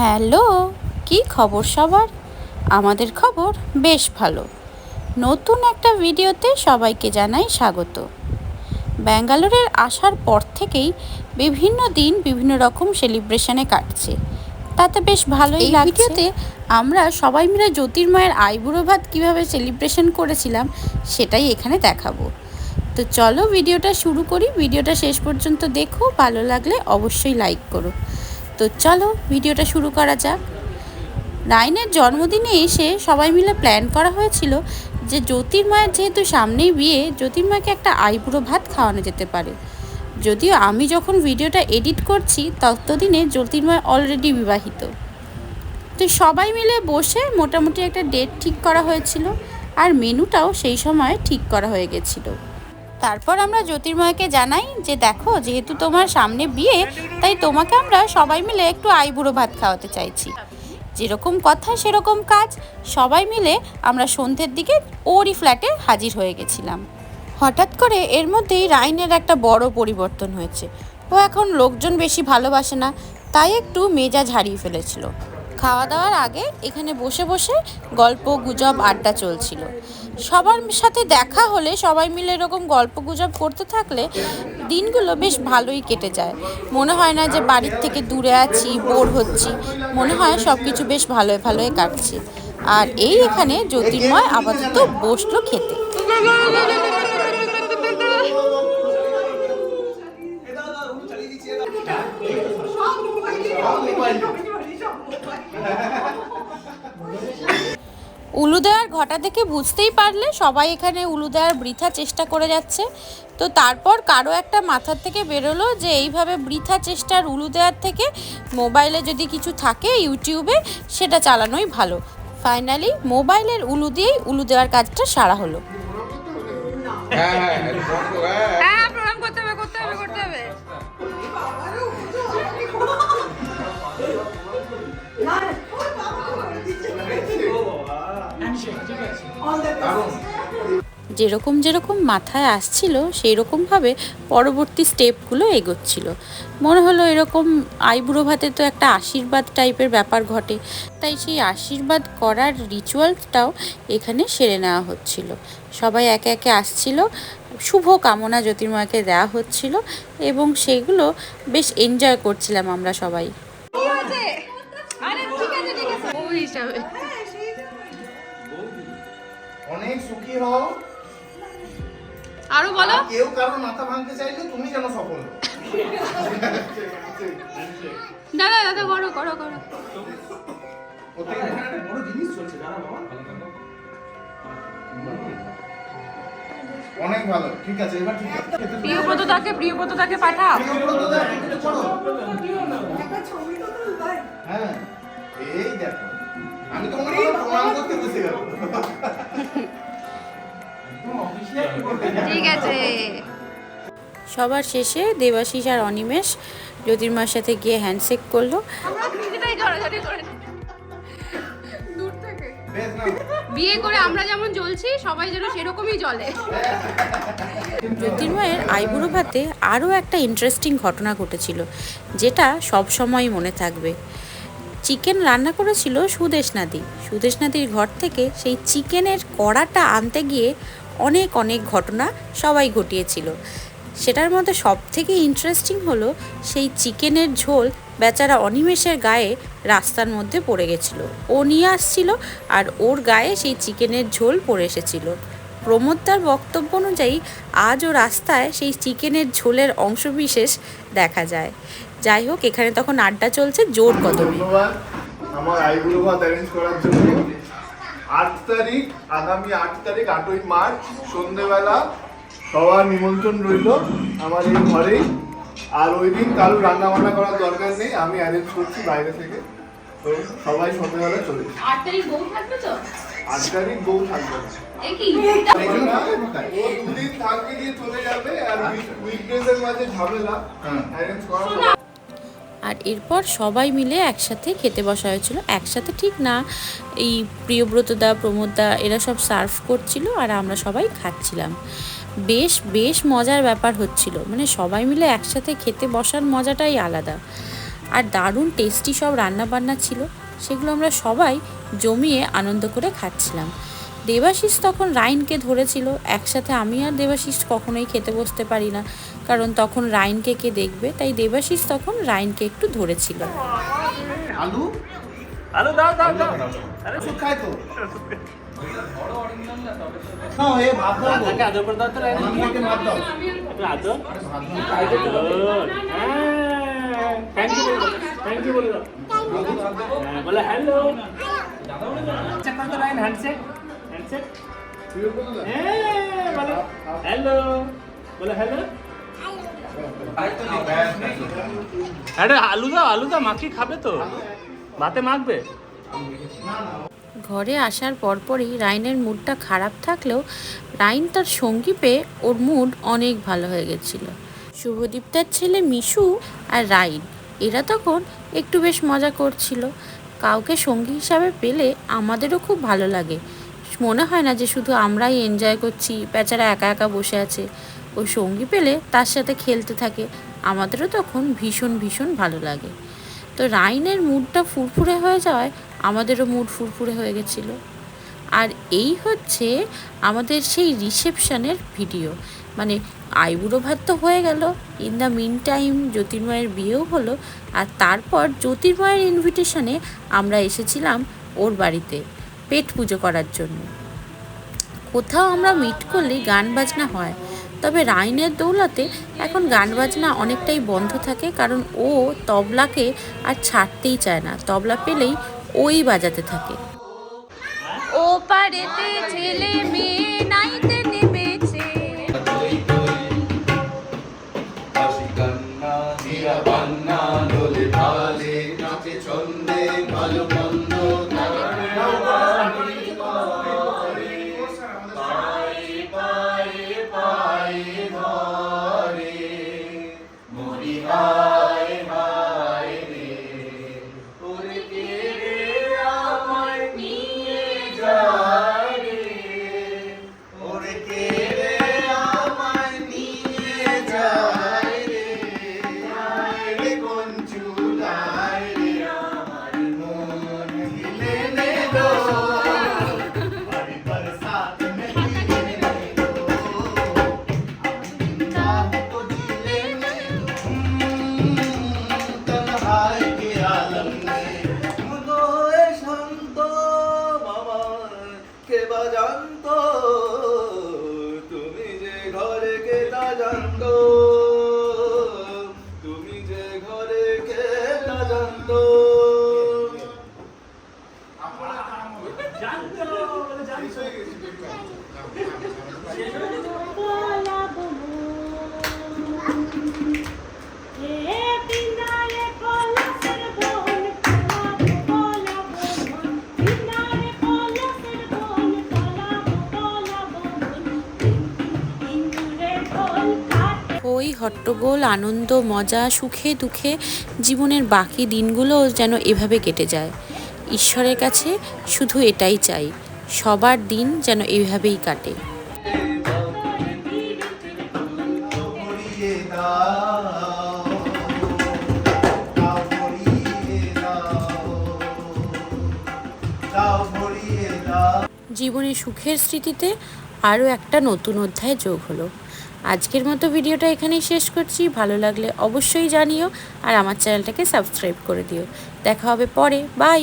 Hello কি খবর সবার? আমাদের খবর বেশ ভালো। নতুন একটা ভিডিওতে সবাইকে জানাই স্বাগত। ব্যাঙ্গালোরের আসার পর থেকেই বিভিন্ন দিন বিভিন্ন রকম সেলিব্রেশনে কাটছে। তাতে বেশ ভালোই ভিডিওতে আমরা সবাই মিলে জ্যোতির্ময়ের আইবুড়ো ভাত কীভাবে সেলিব্রেশন করেছিলাম সেটাই এখানে দেখাবো। তো চলো ভিডিওটা শুরু করি। ভিডিওটা শেষ পর্যন্ত দেখো। ভালো লাগলে অবশ্যই লাইক করো। তো চলো ভিডিওটা শুরু করা যাক। রাইনের জন্মদিনে এসে সবাই মিলে প্ল্যান করা হয়েছিল যে জ্যোতির্ময়ের যেহেতু সামনেই বিয়ে জ্যোতির্ময়কে একটা আইবুড়ো ভাত খাওয়ানো যেতে পারে। যদিও আমি যখন ভিডিওটা এডিট করছি, ততদিনে জ্যোতির্ময় অলরেডি বিবাহিত। তো সবাই মিলে বসে মোটামুটি একটা ডেট ঠিক করা হয়েছিল, আর মেনুটাও সেই সময় ঠিক করা হয়ে গেছিল। তারপর আমরা জ্যোতির্ময়কে জানাই যে দেখো, যেহেতু তোমার সামনে বিয়ে, তাই তোমাকে আমরা সবাই মিলে একটু আইবুড়ো ভাত খাওয়াতে চাইছি। যেরকম কথা, সেরকম কাজ, সবাই মিলে আমরা সন্ধ্যের দিকে ওরই ফ্ল্যাটে হাজির হয়ে গেছিলাম। হঠাৎ করে এর মধ্যেই রাইনের একটা বড় পরিবর্তন হয়েছে। ও এখন লোকজন বেশি ভালোবাসে না, তাই একটু মেজাজ হারিয়ে ফেলেছিল। খাওয়া দাওয়ার আগে এখানে বসে বসে গল্প, গুজব, আড্ডা চলছিল। সবার সাথে দেখা হলে সবাই মিলে এরকম গল্প, গুজব করতে থাকলে দিনগুলো বেশ ভালোই কেটে যায়। মনে হয় না যে বাড়ির থেকে দূরে আছি, বোর হচ্ছি। মনে হয় সব কিছু বেশ ভালোই ভালোই কাটছে। আর এই এখানে জ্যোতির্ময় আপাতত বসল খেতে। উলু দেওয়ার ঘটা দেখে বুঝতেই পারলে সবাই এখানে উলু দেওয়ার বৃথা চেষ্টা করে যাচ্ছে তো তারপর কারও একটা মাথার থেকে বেরোলো যে এইভাবে বৃথা চেষ্টার উলু দেওয়ার থেকে মোবাইলে যদি কিছু থাকে ইউটিউবে সেটা চালানোই ভালো ফাইনালি মোবাইলের উলু দিয়েই উলু দেওয়ার কাজটা সারা হলো হ্যাঁ যেরকম যেরকম মাথায় আসছিল সেই রকমভাবে পরবর্তী স্টেপগুলো এগোচ্ছিল। মনে হলো এরকম আইবুড়ো ভাতে তো একটা আশীর্বাদ টাইপের ব্যাপার ঘটে তাই সেই আশীর্বাদ করার রিচুয়ালসটাও এখানে সেরে নেওয়া হচ্ছিল। সবাই একে একে আসছিল শুভ কামনা জ্যোতির্ময়কে দেওয়া হচ্ছিল এবং সেগুলো বেশ এনজয় করছিলাম আমরা সবাই। আরে ঠিক আছে ঠিক আছে। ওই হিসাবে। অনেক সুখী হও। আরও বলো। কেউ কারোর মাথা ভাঙতে চাইলে তুমি যেন সফল দাদা দাদা করো করো করো। ওতে একটা বড় জিনিস চলছে দাঁড়া বাবা। অনেক ভালো ঠিক আছে এবার ঠিক আছে। খেতে শুরু করো। প্রিয়ব্রতটাকে প্রিয়ব্রতটাকে পাঠাও। প্রিয়ব্রতদা, একটু করো। হ্যাঁ এই দেখো। আমি তো মনে করতে বসে গেল ঠিক আছে। সবার শেষে দেবাশিস আর অনিমেষ জ্যোতির্মার সাথে গিয়ে হ্যান্ডশেক করল। বিয়ে করে আমরা যেমন জ্বলছি সবাই যেন সেরকমই জ্বলে। জ্যোতির্ময়ের আইবুড়ো ভাতে আরও একটা ইন্টারেস্টিং ঘটনা ঘটেছিল যেটা সব সময় মনে থাকবে। চিকেন রান্না করেছিল সুদেশ নাদি সুদেশ নাদির ঘর থেকে সেই চিকেনের কড়াটা আনতে গিয়ে অনেক অনেক ঘটনা সবাই ঘটিয়েছিল। সেটার মধ্যে সব থেকে ইন্টারেস্টিং হলো সেই চিকেনের ঝোল বেচারা অনিমেষের গায়ে রাস্তার মধ্যে পড়ে গেছিল। ও নিয়ে আসছিল আর ওর গায়ে সেই চিকেনের ঝোল পড়ে এসেছিল। প্রমোদদার বক্তব্য অনুযায়ী আজও রাস্তায় সেই চিকেনের ঝোলের অংশবিশেষ দেখা যায়। যাই হোক, এখানে তখন আড্ডা চলছে জোর কদমে। আমার ভাত অ্যারেঞ্জ করার জন্য। আট তারিখ আগামী আট তারিখ আটই মার্চ সন্ধেবেলা সবার নিমন্ত্রণ রইল আমার এই ঘরেই। আর ওই দিন কারও রান্না বান্না করার দরকার নেই আমি অ্যারেঞ্জ করছি বাইরে থেকে। তো সবাই সন্ধেবেলা চলে। আট তারিখ বউ থাকবে তো? আট তারিখ বউ থাকবে ও দুদিন থাকবে দিয়ে চলে যাবে আর উইকডেজের মাঝে ঝামেলা। অ্যারেঞ্জ করা আর এরপর সবাই মিলে একসাথে খেতে বসা হয়েছিল। একসাথে ঠিক না, এই প্রিয়ব্রতদা, প্রমোদদা এরা সব সার্ভ করছিল আর আমরা সবাই খাচ্ছিলাম। বেশ বেশ মজার ব্যাপার হচ্ছিল। মানে সবাই মিলে একসাথে খেতে বসার মজাটাই আলাদা। আর দারুণ টেস্টি সব রান্নাবান্না ছিল। সেগুলো আমরা সবাই জমিয়ে আনন্দ করে খাচ্ছিলাম। দেবাশিস তখন রাইনকে ধরেছিল। একসাথে আমি আর দেবাশিস কখনোই খেতে বসতে পারি না কারণ তখন রাইনকে কে দেখবে? তাই দেবাশিস তখন রাইনকে একটু ধরেছিল। আলু? আলু দাও দাও দাও। আরে খায় তো। হ্যাঁ, হ্যালো চেক করো তো রাইন। হ্যান্ডশেক হ্যাঁ হ্যালো বলে হ্যালো আরে আলু দাও আলু দাও মাখি খাবে তো? ভাতে মাখবে? ঘরে আসার পরপরই রাইনের মুডটা খারাপ থাকলেও রাইন তার সঙ্গী পেয়ে ওর মুড অনেক ভালো হয়ে গেছিল। শুভদীপ্তার ছেলে মিশু আর রাইন এরা তখন একটু বেশ মজা করছিল। কাউকে সঙ্গী হিসাবে পেলে আমাদেরও খুব ভালো লাগে। মনে হয় না যে শুধু আমরাই এনজয় করছি, বেচারা একা একা বসে আছে। ও সঙ্গী পেলে তার সাথে খেলতে থাকে। আমাদেরও তখন ভীষণ ভীষণ ভালো লাগে। তো রাইনের মুডটা ফুরফুরে হয়ে যাওয়ায় আমাদেরও মুড ফুরফুরে হয়ে গেছিল। আর এই হচ্ছে আমাদের সেই রিসেপশনের ভিডিও। মানে আইবুড়ো ভাত তো হয়ে গেল। ইন দ্য মিন টাইম জ্যোতির্ময়ের বিয়েও হলো। আর তারপর জ্যোতির্ময়ের ইনভিটেশনে আমরা এসেছিলাম ওর বাড়িতে। পেট পুজো করার জন্য। কোথাও আমরা মিট করলে গান বাজনা হয়, তবে রাইনের দৌলাতে এখন গান বাজনা অনেকটাই বন্ধ থাকে কারণ ও তবলাকে আর ছাড়তেই চায় না। তবলা পেলেই ওই বাজাতে থাকে। ও পারেতে ছেলে মেয়ে নাইতে go. হট্টগোল আনন্দ, মজা, সুখে দুঃখে জীবনের বাকি দিনগুলো যেন এভাবে কেটে যায়। ঈশ্বরের কাছে শুধু এটাই চাই, সবার দিন যেন এভাবেই কাটে। জীবনে সুখের স্মৃতিতে আরও একটা নতুন অধ্যায় যোগ হলো। আজকের মতো ভিডিওটা এখানেই শেষ করছি। ভালো লাগলে অবশ্যই জানিও আর আমার চ্যানেলটাকে সাবস্ক্রাইব করে দিও। দেখা হবে পরে। বাই!